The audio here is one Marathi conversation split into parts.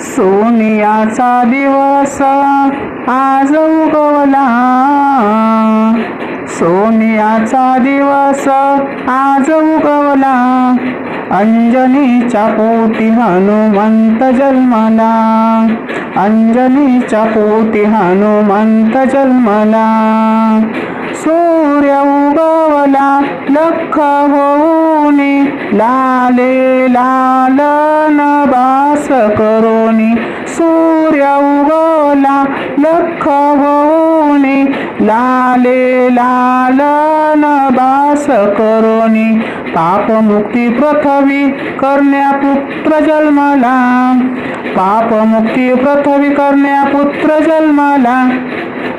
सोनियाचा दिवस आज उगवला. सोनियाचा दिवस आज उगवला. अंजनीच्या पोटी हनुमंत जन्मला. अंजनीच्या पोटी हनुमंत जन्मला. सूर्य उगवला लख होऊनी लाले लालन बास करो लाले लालन बास करोनी. पापमुक्ती पृथ्वी करण्या पुत्र जन्मला. पापमुक्ती पृथ्वी करण्या पुत्र जन्मला.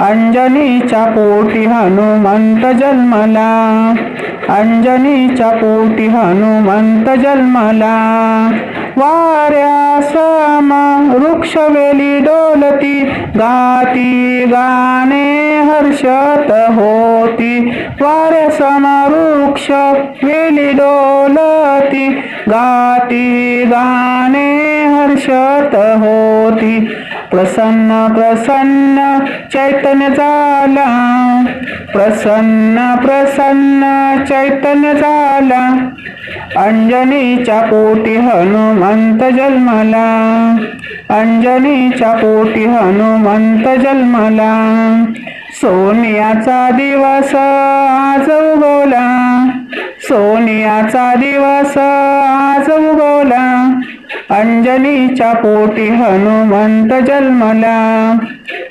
अंजनीच्या पोटी हनुमंत जन्मला. अंजनीच्या पोटी हनुमंत जन्मला. वाऱ्या सम वेली डोलती गाती गाणे हर्षत होती. वाऱ्या सम वृक्ष वेली डोलती गाती गाणे हर्षत होती. प्रसन्न प्रसन्न चैतन्य झाला. प्रसन्न प्रसन्न चैतन्य झाला. अंजनीच्या पोटी हनुमंत जन्मला. अंजनीच्या पोटी हनुमंत जन्मला. सोनियाचा दिवस आज उगवला. सोनियाचा दिवस आज उगवला. अंजनीच्या पोटी हनुमंत जन्मला.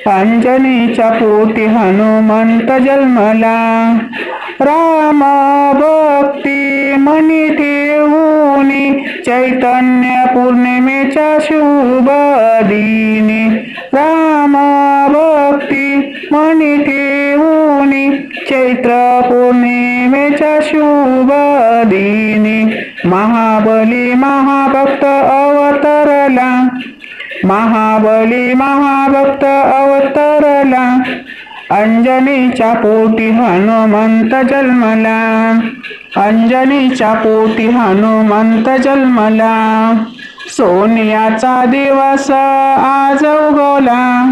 अंजनीच्या पोटी हनुमंत जन्मला. राम भक्ती मनी ठेवूनी चैतन्य पौर्णिमेच्या शुभ दिनी. राम भक्ती मनी ठेवू चैत्र पौर्णिमेच्या शुभ दिनी महाबली महाभक्त अवतरला. महाबली महाभक्त अवतरला. अंजनीच्या पोटी हनुमंत जन्मला. अंजनीच्या पोटी हनुमंत जन्मला. सोनियाचा दिवस आज उगवला.